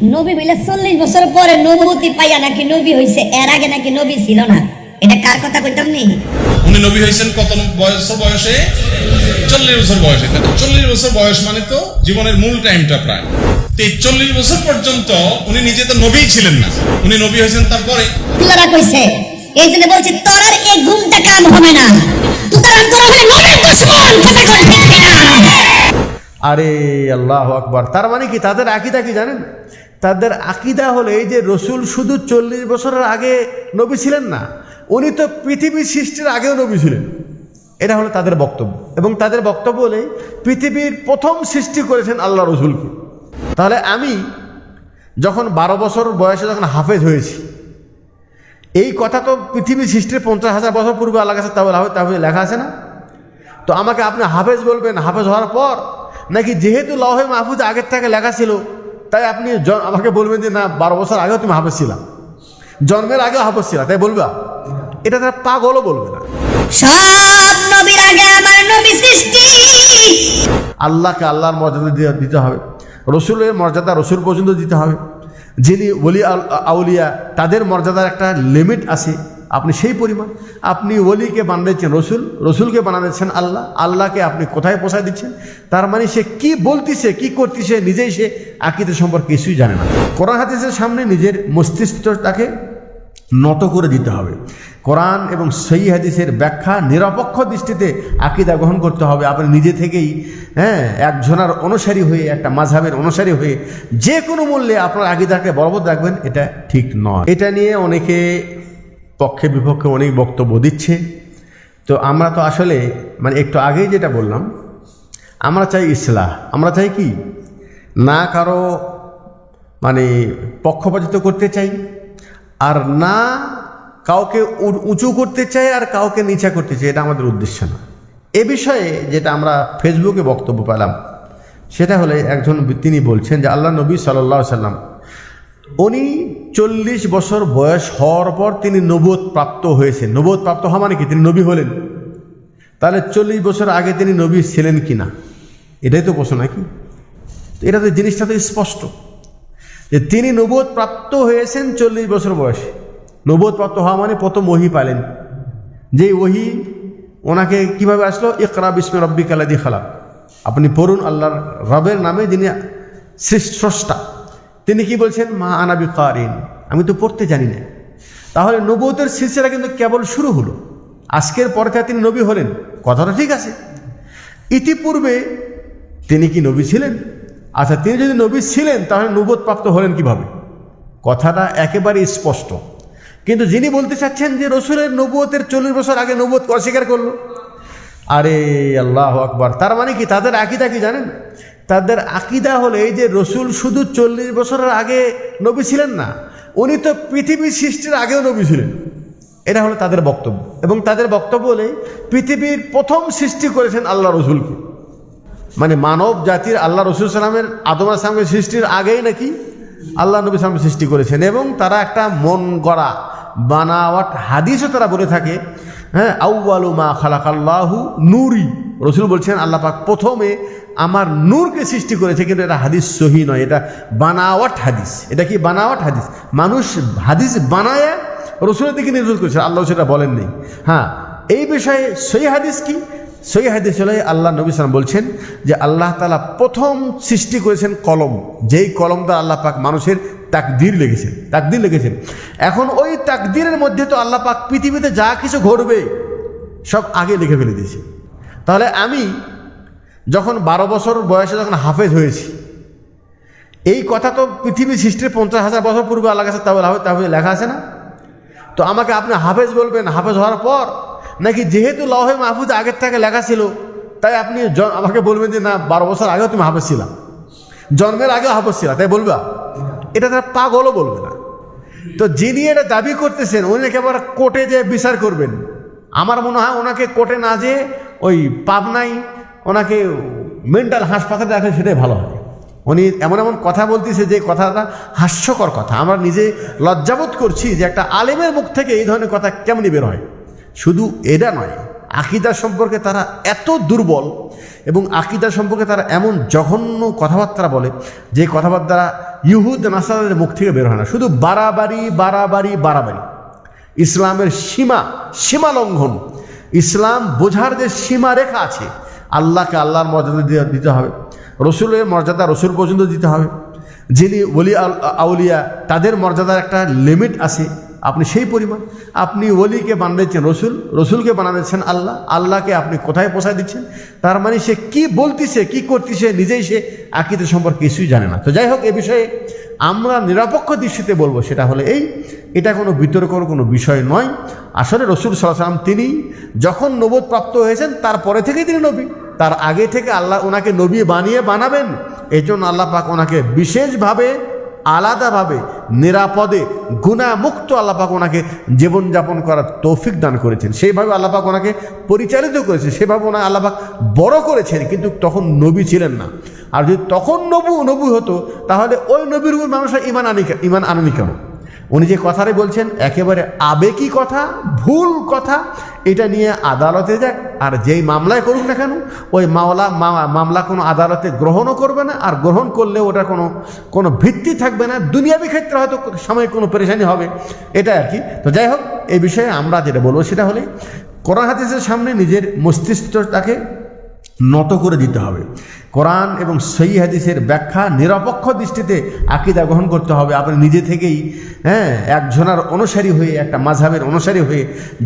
নবী বলে চল্লিশ বছর পরে নবতী পাইয়া নাকি নবী হইছে? এর আগে নাকি নবী ছিল না। এটা কার কথা কইতাম নি? উনি নবী হয়েছেন কত বয়স বয়সে? চল্লিশ বছর বয়সে। চল্লিশ বছর বয়স মানে তো জীবনের মূল টাইমটা প্রায়। তো এই চল্লিশ বছর পর্যন্ত উনি নিজে তো নবীই ছিলেন না। উনি নবী হয়েছেন তারপরে? আল্লাহরা কইছে এই জন্য বলছি তোর আর এই ঘুমটা কাম হবে না। তোরা হলে নবীর দুশ্মন কথা ঠিক কিনা? আরে আল্লাহ আকবর। তার মানে কি তাদের আকিদা কি জানেন? তাদের আকিদা হলো এই যে রসুল শুধু চল্লিশ বছরের আগে নবী ছিলেন না, উনি তো পৃথিবী সৃষ্টির আগেও নবী ছিলেন। এটা হলো তাদের বক্তব্য। এবং তাদের বক্তব্য হলে পৃথিবীর প্রথম সৃষ্টি করেছেন আল্লাহ রসুলকে। তাহলে আমি যখন বারো বছর বয়সে যখন হাফেজ হয়েছি, এই কথা তো পৃথিবী সৃষ্টির পঞ্চাশ হাজার বছর পূর্বে আল্লাহ কাছে তাহলে তাহলে লেখা আছে না? তো আমাকে আপনি হাফেজ বলবেন, হাফেজ হওয়ার পর, নাকি যেহেতু লহে মাহফুজ আগের থেকে লেখা ছিল তাই আপনি আমাকে বলবেন যে না বারো বছর আগেও তুমি হাফেজ ছিলা। জন্মের আগেও হাফেজ ছিলা। তাই বলবা? এটা তারা পাগলও বলবে না। সব নবীর আগে আমার নবী সৃষ্টি। আল্লাহকে আল্লাহর মর্যাদা দিতে হবে। রসুলের মর্যাদা রসুল পর্যন্ত দিতে হবে। যিনি ওলি আউলিয়া তাদের মর্যাদার একটা লিমিট আছে। আপনি সেই পরিমাণ। আপনি ওলিকে বানাচ্ছেন রসুল, রসুলকে বানাচ্ছেন আল্লাহ, আল্লাহকে আপনি কোথায় পোষায় দিচ্ছেন? তার মানে সে কি বলতিছে, কি করতিছে, নিজেই সে আকিদের সম্পর্কে কিছুই জানে না। কোরআন হাদিসের সামনে নিজের মস্তিষ্কটাকে নত করে দিতে হবে। কোরআন এবং সেই হাদিসের ব্যাখ্যা নিরপেক্ষ দৃষ্টিতে আকিদা গ্রহণ করতে হবে। আপনি নিজে থেকেই হ্যাঁ একজনার অনুসারী হয়ে, একটা মাঝহাবের অনুসারী হয়ে যে কোনো মূল্যে আপনার আকিদাকে বলবৎ রাখবেন, এটা ঠিক নয়। এটা নিয়ে অনেকে পক্ষে বিপক্ষে অনেক বক্তব্য দিচ্ছে। তো আমরা তো আসলে মানে একটু আগেই যেটা বললাম, আমরা চাই ইসলাহ। আমরা চাই কি? না কারও মানে পক্ষপাতিত করতে চাই, আর না কাউকে উঁচু করতে চাই আর কাউকে নিচা করতে চাই, এটা আমাদের উদ্দেশ্য না। এ বিষয়ে যেটা আমরা ফেসবুকে বক্তব্য পেলাম, সেটা হলে একজন তিনি বলছেন যে আল্লাহ নবী সাল্লাহ সাল্লাম, উনি চল্লিশ বছর বয়স হওয়ার পর তিনি নবোধ প্রাপ্ত হয়েছেন। নবোধ প্রাপ্ত হওয়া মানে কি? তিনি নবী হলেন। তাহলে চল্লিশ বছর আগে তিনি নবী ছিলেন কি না এটাই তো প্রশ্ন, নাকি? এটা তো জিনিসটা তো স্পষ্ট। যে তিনি নবোধ প্রাপ্ত হয়েছেন চল্লিশ বছর বয়সে। নবোধ প্রাপ্ত হওয়া মানে প্রথম ওহি পালেন। যে ওহি ওনাকে কীভাবে আসলো? ইকরা বিস্মে রব্বি কালাদি খালা আপনি পড়ুন আল্লাহর রবের নামে যিনি স্রষ্টা। তিনি কি বলছেন? মা আনাবি কারিন আমি তো পড়তে জানি না। তাহলে নবতের সিলসিলা কিন্তু কেবল শুরু হলো। আজকের পরে তিনি নবী হলেন। কথাটা ঠিক আছে। ইতিপূর্বে তিনি কি নবী ছিলেন? আচ্ছা তিনি যদি নবী ছিলেন, তাহলে নবোধ প্রাপ্ত হলেন কীভাবে? কথাটা একেবারে স্পষ্ট। কিন্তু যিনি বলতে চাচ্ছেন যে রসুলের নবুয়তের চল্লিশ বছর আগে নবুয়ত অস্বীকার করল, আরে আল্লাহ আকবার, তার মানে কি তাদের আকিদা কি জানেন? তাদের আকিদা হলো এই যে রসুল শুধু চল্লিশ বছরের আগে নবী ছিলেন না, উনি তো পৃথিবী সৃষ্টির আগেও নবী ছিলেন। এটা হলো তাদের বক্তব্য। এবং তাদের বক্তব্য হলে পৃথিবীর প্রথম সৃষ্টি করেছেন আল্লাহ রসুলকে। মানে মানব জাতির আল্লাহ রসুল সালামের আদম আসলামের সৃষ্টির আগেই নাকি আল্লাহ নবী সালাম সৃষ্টি করেছেন। এবং তারা একটা মন গড়া, বানাওয়াট হাদিসও তারা বলে থাকে হ্যাঁ আউ্বালু মা খালাকাল্লাহু নুরি। রসুল বলছেন, আল্লাহ পাক প্রথমে আমার নূরকে সৃষ্টি করেছে, কিন্তু এটা হাদিস সহি নয়, এটা বানাওয়াট হাদিস। এটা কি বানাওয়াট হাদিস? মানুষ হাদিস বানায়, রসুলের দিকে নির্ভর করেছে, আল্লাহ সেটা বলেননি হ্যাঁ এই বিষয়ে সহি হাদিস কি? সই হাদিস হলে, আল্লাহ নবী সালাম বলছেন যে আল্লাহ তালা প্রথম সৃষ্টি করেছেন কলম। যেই কলমটা আল্লাহ পাক মানুষের তাকদির লেগেছেন তাকদির লেগেছেন এখন ওই তাকদিরের মধ্যে তো আল্লাহ পাক পৃথিবীতে যা কিছু ঘটবে, সব আগে লিখে ফেলে দিয়েছে। তাহলে আমি যখন বারো বছর বয়সে যখন হাফেজ হয়েছি, এই কথা তো পৃথিবী সৃষ্টির পঞ্চাশ হাজার বছর পূর্বে আল্লাহ কাছে তাহলে তাহলে লেখা আছে না? তো আমাকে আপনি হাফেজ বলবেন, হাফেজ হওয়ার পর নাকি যেহেতু লহে মাহফুজ আগের থেকে লেখা ছিল, তাই আপনি আমাকে বলবেন যে না, বারো বছর আগেও তুমি হাফেজ ছিলা। জন্মের আগেও হাফেজ ছিলা, তাই বলবা? এটা তারা পাগলও বলবে না। তো যিনি এটা দাবি করতেছেন, উনি একেবারে কোর্টে যে বিচার করবেন। আমার মনে হয় ওনাকে কোর্টে না যেয়ে ওই পাবনাই ওনাকে মেন্টাল হাসপাতালে রাখেন সেটাই ভালো হয়। উনি এমন এমন কথা বলতেছে যে কথাটা হাস্যকর কথা। আমরা নিজে লজ্জাবোধ করছি যে একটা আলেমের মুখ থেকে এই ধরনের কথা কেমনি বের হয়। শুধু এটা নয়, আকিদা সম্পর্কে তারা এত দুর্বল এবং আকিদা সম্পর্কে তারা এমন জঘন্য কথাবার্তা বলে যে কথাবার্তা ইহুদ নাসাদের মুখ থেকে বের হয় না। শুধু বাড়াবাড়ি বাড়াবাড়ি বাড়াবাড়ি। ইসলামের সীমা সীমা লঙ্ঘন। ইসলাম বোঝার যে সীমা রেখা আছে আল্লাহকে আল্লাহর মর্যাদা দিতে হবে। রসুলের মর্যাদা রসুল পর্যন্ত দিতে হবে। যিনি ওলি আউলিয়া, তাদের মর্যাদার একটা লিমিট আছে। আপনি সেই পরিমাণ আপনি ওলিকে বানাচ্ছেন রসুল, রসুলকে বানাচ্ছেন আল্লাহ, আল্লাহকে আপনি কোথায় পোষায় দিচ্ছেন? তার মানে সে কি বলতিছে, কি করতিছে, নিজেই সে আকিদের সম্পর্কে কিছুই জানে না। তো যাই হোক, এ বিষয়ে আমরা নিরপেক্ষ দৃষ্টিতে বলব, সেটা হলে এই, এটা কোনো বিতর্কর কোনো বিষয় নয়। আসলে রসুল সাল্লাম তিনি যখন নবোধ প্রাপ্ত হয়েছেন তারপরে থেকেই তিনি নবী। তার আগে থেকে আল্লাহ ওনাকে নবী বানিয়ে বানাবেন। এই জন্য আল্লাহ পাক ওনাকে বিশেষভাবে আলাদাভাবে, নিরাপদে, গুণামুক্ত আল্লাপাক ওনাকে জীবনযাপন করার তৌফিক দান করেছেন। সেইভাবে আল্লাপাক ওনাকে পরিচালিত করেছে সেভাবে ওনা আল্লাপাক বড় করেছেন, কিন্তু তখন নবী ছিলেন না। আর যদি তখন নবু নবু হতো, তাহলে ওই নবীর উপর মানুষের ইমান আনি ইমান আনানি কেন? উনি যে কথাটা বলছেন, একেবারে আবেগী কথা, ভুল কথা, এটা নিয়ে আদালতে যাক, আর যেই মামলায় করুক না কেন, ওই মামলা মামলা কোনো আদালতে গ্রহণও করবে না, আর গ্রহণ করলে ওটা কোনো কোনো ভিত্তি থাকবে না, দুনিয়াবি ক্ষেত্রে হয়তো সাময়িক কোনো পরেশানি হবে, এটা আর কি। তো যাই হোক, এই বিষয়ে আমরা যেটা বলব সেটা হলে, কোরআন হাদিসের সামনে নিজের মস্তিষ্কটাকে নত করে দিতে হবে। কোরআন এবং সই হাদিসের ব্যাখ্যা নিরপেক্ষ দৃষ্টিতে আকিদা গ্রহণ করতে হবে। আপনি নিজে থেকেই হ্যাঁ একজনার অনুসারী হয়ে, একটা মাঝহের অনুসারী হয়ে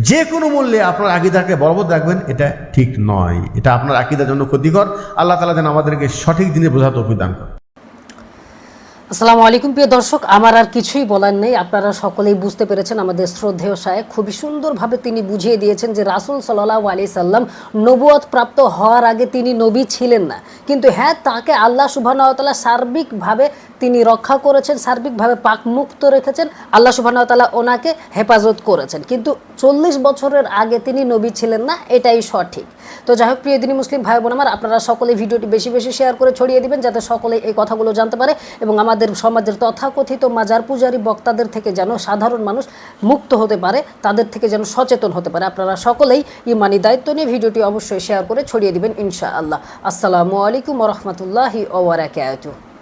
যে কোনো মূল্যে আপনার আকিদাকে বলবৎ রাখবেন, এটা ঠিক নয়। এটা আপনার আকিদার জন্য ক্ষতিকর। আল্লাহ তালা যেন আমাদেরকে সঠিক দিনে বোঝাতে অভিদান করে আসসালামু আলাইকুম, প্রিয় দর্শক। আমার আর কিছুই বলার নেই। আপনারা সকলেই বুঝতে পেরেছেন আমাদের শ্রদ্ধেয় সাহেব খুবই সুন্দরভাবে তিনি বুঝিয়ে দিয়েছেন যে রাসুল সাল্লাহ আলি সাল্লাম নবুয়ত প্রাপ্ত হওয়ার আগে তিনি নবী ছিলেন না। কিন্তু হ্যাঁ তাকে আল্লাহ সুবাহতাল্লাহ সার্বিকভাবে তিনি রক্ষা করেছেন, সার্বিকভাবে পাক মুক্ত রেখেছেন, আল্লাহ সুবাহতাল্লাহ ওনাকে হেফাজত করেছেন। কিন্তু চল্লিশ বছরের আগে তিনি নবী ছিলেন না, এটাই সঠিক। তো যাই হোক, প্রিয় দিনী মুসলিম ভাই বোন আমার, আপনারা সকলে ভিডিওটি বেশি বেশি শেয়ার করে ছড়িয়ে দিবেন, যাতে সকলে এই কথাগুলো জানতে পারে এবং আমাদের সমাজের তথাকথিত মাজার পূজারী বক্তাদের থেকে যেন সাধারণ মানুষ মুক্ত হতে পারে, তাদের থেকে যেন সচেতন হতে পারে। আপনারা সকলেই ইমানি দায়িত্ব নিয়ে ভিডিওটি অবশ্যই শেয়ার করে ছড়িয়ে দিবেন ইনশাআল্লাহ। আসসালামু আলাইকুম রহমতুল্লাহি ওবরাকাতুহ